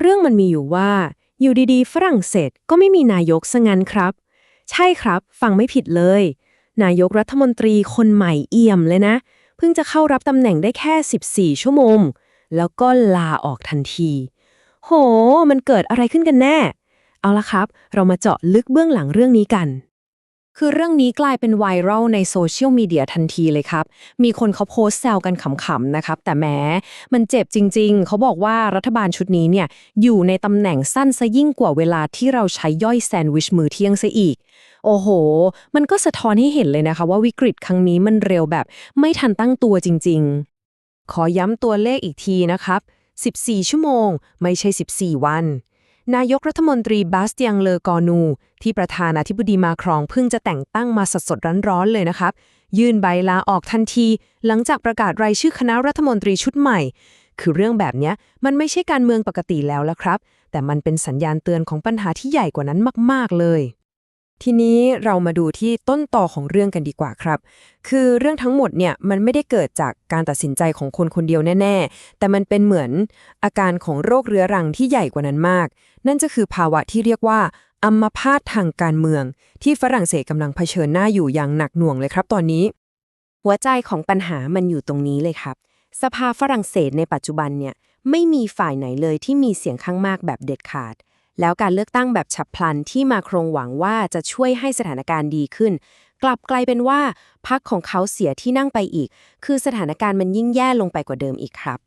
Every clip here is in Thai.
เรื่องมันมีอยู่ว่า อยู่ดีๆ ฝรั่งเศสก็ไม่มีนายกซะงั้นครับ ใช่ครับฟังไม่ผิดเลย นายกรัฐมนตรีคนใหม่เอี่ยมเลยนะ เพิ่งจะเข้ารับตำแหน่งได้แค่ 14 ชั่วโมง แล้วก็ลาออกทันที โห มันเกิดอะไรขึ้นกันแน่ เอาละครับ เรามาเจาะลึกเบื้องหลังเรื่องนี้กัน คือเรื่องนี้กลายเป็นไวรัลในโซเชียลมีเดียทันทีเลยครับ มีคนเขาโพสต์แซวกันขำๆนะครับ แต่แม้มันเจ็บจริง ๆ เขาบอกว่ารัฐบาลชุดนี้เนี่ย อยู่ในตำแหน่งสั้นซะยิ่งกว่าเวลาที่เราใช้ย่อยแซนด์วิชมือเที่ยงซะอีก โอ้โห มันก็สะท้อนให้เห็นเลยนะคะ ว่าวิกฤตครั้งนี้มันเร็วแบบ ไม่ทันตั้งตัวจริง ๆ ขอย้ำตัวเลขอีกทีนะครับ 14 ชั่วโมง ไม่ใช่ 14 วัน นายกรัฐมนตรีบาสเตียงเลอกอนู ที่ประธานาธิบดีมาครองเพิ่งจะแต่งตั้งมาสดๆร้อนๆเลยนะครับ ยื่นใบลาออกทันที หลังจากประกาศรายชื่อคณะรัฐมนตรีชุดใหม่ คือเรื่องแบบนี้มันไม่ใช่การเมืองปกติแล้วละครับ แต่มันเป็นสัญญาณเตือนของปัญหาที่ใหญ่กว่านั้นมาก ๆเลย ทีนี้เรามาดูที่ต้นต่อของเรื่องกันดีกว่าครับ คือเรื่องทั้งหมดเนี่ยมันไม่ได้เกิดจากการตัดสินใจของคนคนเดียวแน่ ๆ แต่มันเป็นเหมือนอาการของโรคเรื้อรังที่ใหญ่กว่านั้นมาก นั่นจะคือภาวะที่เรียกว่าอัมพาตทางการเมือง ที่ฝรั่งเศสกำลังเผชิญหน้าอยู่อย่างหนักหน่วงเลยครับตอนนี้ หัวใจของปัญหามันอยู่ตรงนี้เลยครับ สภาฝรั่งเศสในปัจจุบันเนี่ยไม่มีฝ่ายไหนเลยที่มีเสียงข้างมากแบบเด็ดขาด แล้วการเลือกตั้งแบบฉับพลันที่มาครงหวังว่าจะช่วยให้สถานการณ์ดีขึ้น กลับกลายเป็นว่าพรรคของเขาเสียที่นั่งไปอีก คือสถานการณ์มันยิ่งแย่ลงไปกว่าเดิมอีกครับ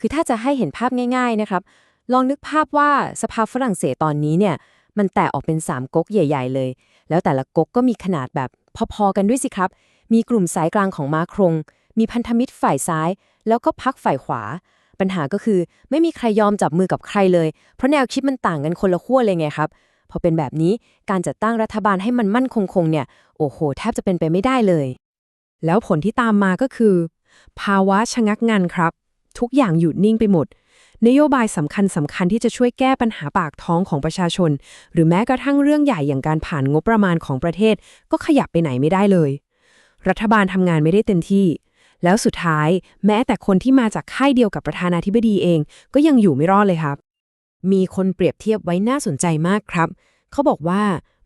คือถ้าจะให้เห็นภาพง่าย ๆนะครับ ลองนึกภาพว่าสภาฝรั่งเศสตอนนี้เนี่ยมันแตกออกเป็น3ก๊กใหญ่ ๆ เลย แล้วแต่ละก๊กก็มีขนาดแบบพอๆกันด้วยสิครับ มีกลุ่มสายกลางของมาครง มีพันธมิตรฝ่ายซ้าย แล้วก็พักฝ่ายขวา ปัญหาก็คือไม่มีใครยอมจับมือกับใครเลย เพราะแนวคิดมันต่างกันคนละขั้วเลยไงครับ พอเป็นแบบนี้การจัดตั้งรัฐบาลให้มันมั่นคงคงเนี่ย โอ้โห แทบจะเป็นไปไม่ได้เลย แล้วผลที่ตามมาก็คือ ภาวะชะงักงันครับ ทุกอย่างหยุดนิ่งไปหมด นโยบายสำคัญสำคัญที่จะช่วยแก้ปัญหาปากท้องของประชาชน หรือแม้กระทั่งเรื่องใหญ่อย่างการผ่านงบประมาณของประเทศ ก็ขยับไปไหนไม่ได้เลย รัฐบาลทำงานไม่ได้เต็มที่ แล้วสุดท้ายแม้แต่คนที่มาจากค่ายเดียวกับประธานาธิบดีเอง ก็ยังอยู่ไม่รอดเลยครับ มีคนเปรียบเทียบไว้น่าสนใจมากครับ เขาบอกว่า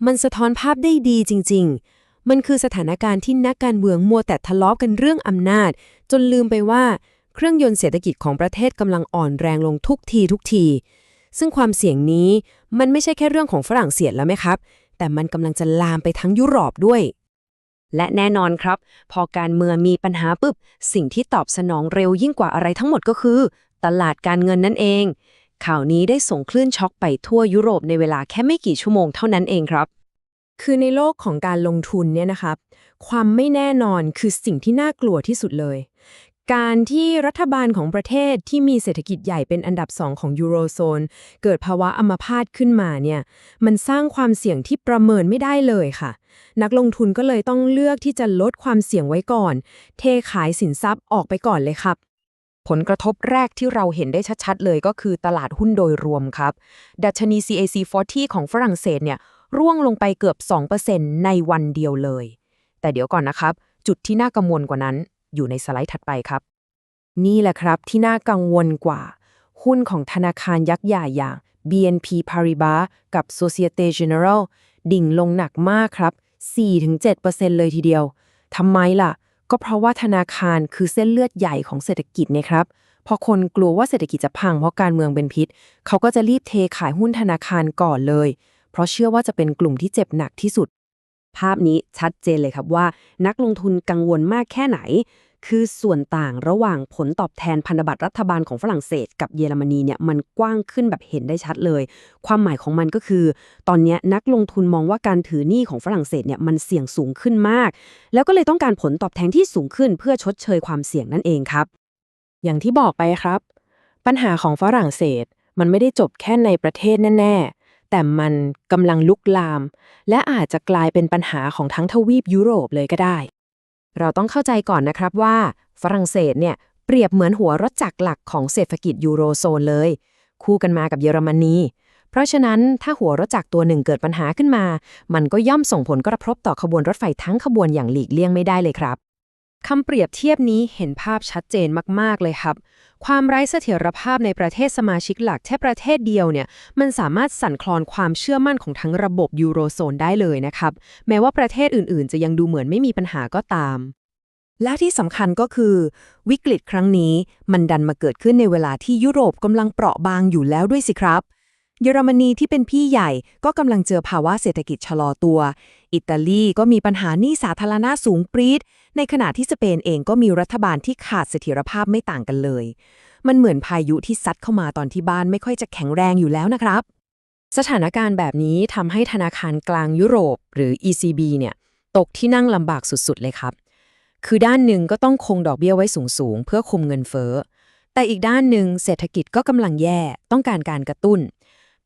มันสะท้อนภาพได้ดีจริง ๆ มันคือสถานการณ์ที่นักการเมืองมัวแต่ทะเลาะกันเรื่องอำนาจ จนลืมไปว่าเครื่องยนต์เศรษฐกิจของประเทศกำลังอ่อนแรงลงทุกทีทุกที ซึ่งความเสี่ยงนี้มันไม่ใช่แค่เรื่องของฝรั่งเศสแล้วไหมครับ แต่มันกำลังจะลามไปทั้งยุโรปด้วย และแน่นอนครับ พอการเมืองมีปัญหาปุ๊บ สิ่งที่ตอบสนองเร็วยิ่งกว่าอะไรทั้งหมดก็คือ ตลาดการเงินนั่นเอง ข่าวนี้ได้ส่งคลื่นช็อกไปทั่วยุโรปในเวลาแค่ไม่กี่ชั่วโมงเท่านั้นเองครับ คือในโลกของการลงทุนเนี่ยนะครับ ความไม่แน่นอนคือสิ่งที่น่ากลัวที่สุดเลย การที่รัฐบาลของประเทศที่มีเศรษฐกิจใหญ่เป็นอันดับสองของยูโรโซน เกิดภาวะอัมพาตขึ้นมาเนี่ยมันสร้างความเสี่ยงที่ประเมินไม่ได้เลยค่ะ นักลงทุนก็เลยต้องเลือกที่จะลดความเสี่ยงไว้ก่อน เทขายสินทรัพย์ออกไปก่อนเลยครับ ผลกระทบแรกที่เราเห็นได้ชัดๆ เลยก็คือตลาดหุ้นโดยรวมครับ ดัชนี CAC 40 ของฝรั่งเศสเนี่ยร่วงลงไปเกือบ 2%ในวันเดียวเลย แต่เดี๋ยวก่อนนะครับ จุดที่น่ากังวลกว่านั้น อยู่ในสไลด์ถัดไปครับ นี่แหละครับที่น่ากังวลกว่า หุ้นของธนาคารยักษ์ใหญ่อย่าง BNP Paribas กับ Societe Generale ดิ่งลงหนักมากครับ 4-7%เลยทีเดียวทำไมล่ะ ก็เพราะว่าธนาคารคือเส้นเลือดใหญ่ของเศรษฐกิจนะครับพอคนกลัวว่าเศรษฐกิจจะพังเพราะการเมืองเป็นพิษ เขาก็จะรีบเทขายหุ้นธนาคารก่อนเลย เพราะเชื่อว่าจะเป็นกลุ่มที่เจ็บหนักที่สุด ภาพนี้ชัดเจนเลยครับว่า นักลงทุนกังวลมากแค่ไหน คือส่วนต่างระหว่างผลตอบแทนพันธบัตรรัฐบาลของฝรั่งเศส กับเยอรมนีเนี่ยมันกว้างขึ้นแบบเห็นได้ชัดเลย ความหมายของมันก็คือ ตอนนี้นักลงทุนมองว่าการถือหนี้ของฝรั่งเศสเนี่ยมันเสี่ยงสูงขึ้นมาก แล้วก็เลยต้องการผลตอบแทนที่สูงขึ้น เพื่อชดเชยความเสี่ยงนั่นเองครับ อย่างที่บอกไปครับ ปัญหาของฝรั่งเศสมันไม่ได้จบแค่ในประเทศแน่ๆ แต่มันกำลังลุกลาม และอาจจะกลายเป็นปัญหาของทั้งทวีปยุโรปเลยก็ได้ เราต้องเข้าใจก่อนนะครับว่า ฝรั่งเศสเนี่ยเปรียบเหมือนหัวรถจักรหลักของเศรษฐกิจยูโรโซนเลย คู่กันมากับเยอรมนีเพราะฉะนั้นถ้าหัวรถจักรตัวหนึ่งเกิดปัญหาขึ้นมา มันก็ย่อมส่งผลกระทบต่อขบวนรถไฟทั้งขบวนอย่างหลีกเลี่ยงไม่ได้เลยครับคำเปรียบเทียบนี้เห็นภาพชัดเจนมาก ๆ เลยครับ ความไร้เสถียรภาพในประเทศสมาชิกหลักแค่ประเทศเดียวเนี่ยมันสามารถสั่นคลอนความเชื่อมั่นของทั้งระบบยูโรโซนได้เลยนะครับ แม้ว่าประเทศอื่นๆ จะยังดูเหมือนไม่มีปัญหาก็ตาม และที่สำคัญก็คือ วิกฤตครั้งนี้มันดันมาเกิดขึ้นในเวลาที่ยุโรปกำลังเปราะบางอยู่แล้วด้วยสิครับ เยอรมนีที่เป็นพี่ใหญ่ก็กำลังเจอภาวะเศรษฐกิจชะลอตัว อิตาลีก็มีปัญหาหนี้สาธารณะสูงปรีด ในขณะที่สเปนเองก็มีรัฐบาลที่ขาดเสถียรภาพไม่ต่างกันเลย มันเหมือนพายุที่ซัดเข้ามาตอนที่บ้านไม่ค่อยจะแข็งแรงอยู่แล้วนะครับ สถานการณ์แบบนี้ทำให้ธนาคารกลางยุโรป หรือ ECB เนี่ยตกที่นั่งลำบากสุดๆเลยครับ คือด้านหนึ่งก็ต้องคงดอกเบี้ยไว้สูงๆเพื่อคุมเงินเฟ้อ แต่อีกด้านหนึ่งเศรษฐกิจก็กำลังแย่ต้องการการกระตุ้น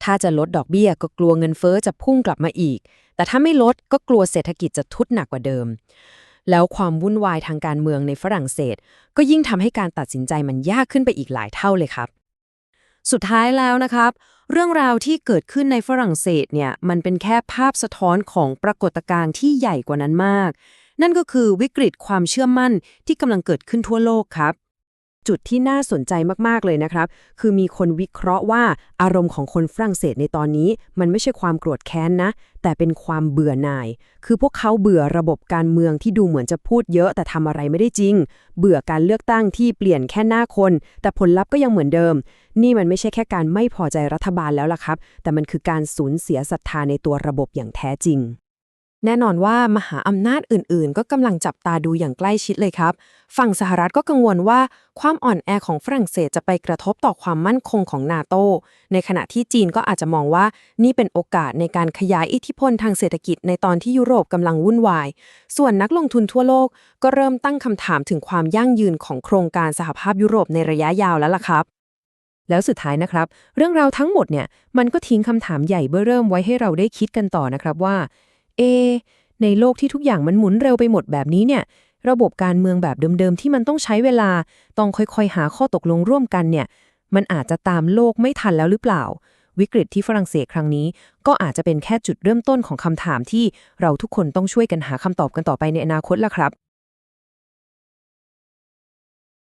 ถ้าจะลดดอกเบี้ยก็กลัวเงินเฟ้อจะพุ่งกลับมาอีก แต่ถ้าไม่ลดก็กลัวเศรษฐกิจจะทุดหนักกว่าเดิม แล้วความวุ่นวายทางการเมืองในฝรั่งเศส ก็ยิ่งทำให้การตัดสินใจมันยากขึ้นไปอีกหลายเท่าเลยครับ สุดท้ายแล้วนะครับ เรื่องราวที่เกิดขึ้นในฝรั่งเศสเนี่ยมันเป็นแค่ภาพสะท้อนของปรากฏการณ์ที่ใหญ่กว่านั้นมาก นั่นก็คือวิกฤตความเชื่อมั่นที่กำลังเกิดขึ้นทั่วโลกครับ จุดที่น่าสนใจมาก ๆ เลยนะครับ คือมีคนวิเคราะห์ว่าอารมณ์ของคนฝรั่งเศสในตอนนี้ มันไม่ใช่ความโกรธแค้นนะ แต่เป็นความเบื่อหน่าย คือพวกเขาเบื่อระบบการเมืองที่ดูเหมือนจะพูดเยอะแต่ทำอะไรไม่ได้จริง เบื่อการเลือกตั้งที่เปลี่ยนแค่หน้าคน แต่ผลลัพธ์ก็ยังเหมือนเดิม นี่มันไม่ใช่แค่การไม่พอใจรัฐบาลแล้วล่ะครับ แต่มันคือการสูญเสียศรัทธาในตัวระบบอย่างแท้จริง แน่นอนว่ามหาอำนาจอื่นๆ ก็กำลังจับตาดูอย่างใกล้ชิดเลยครับ ฝั่งสหรัฐก็กังวลว่าความอ่อนแอของฝรั่งเศสจะไปกระทบต่อความมั่นคงของนาโต ในขณะที่จีนก็อาจจะมองว่านี่เป็นโอกาสในการขยายอิทธิพลทางเศรษฐกิจในตอนที่ยุโรปกำลังวุ่นวาย ส่วนนักลงทุนทั่วโลกก็เริ่มตั้งคำถามถึงความยั่งยืนของโครงการสหภาพยุโรปในระยะยาวแล้วล่ะครับแล้วสุดท้ายนะครับ เรื่องราวทั้งหมดเนี่ยมันก็ทิ้งคำถามใหญ่เบื้อเริ่มไว้ให้เราได้คิดกันต่อนะครับว่า เอ ในโลกที่ทุกอย่างมันหมุนเร็วไปหมดแบบนี้เนี่ย ระบบการเมืองแบบเดิมๆ ที่มันต้องใช้เวลา ต้องค่อยๆ หาข้อตกลงร่วมกันเนี่ย มันอาจจะตามโลกไม่ทันแล้วหรือเปล่า วิกฤตที่ฝรั่งเศสครั้งนี้ ก็อาจจะเป็นแค่จุดเริ่มต้นของคำถามที่เราทุกคนต้องช่วยกันหาคำตอบกันต่อไปในอนาคตล่ะครับ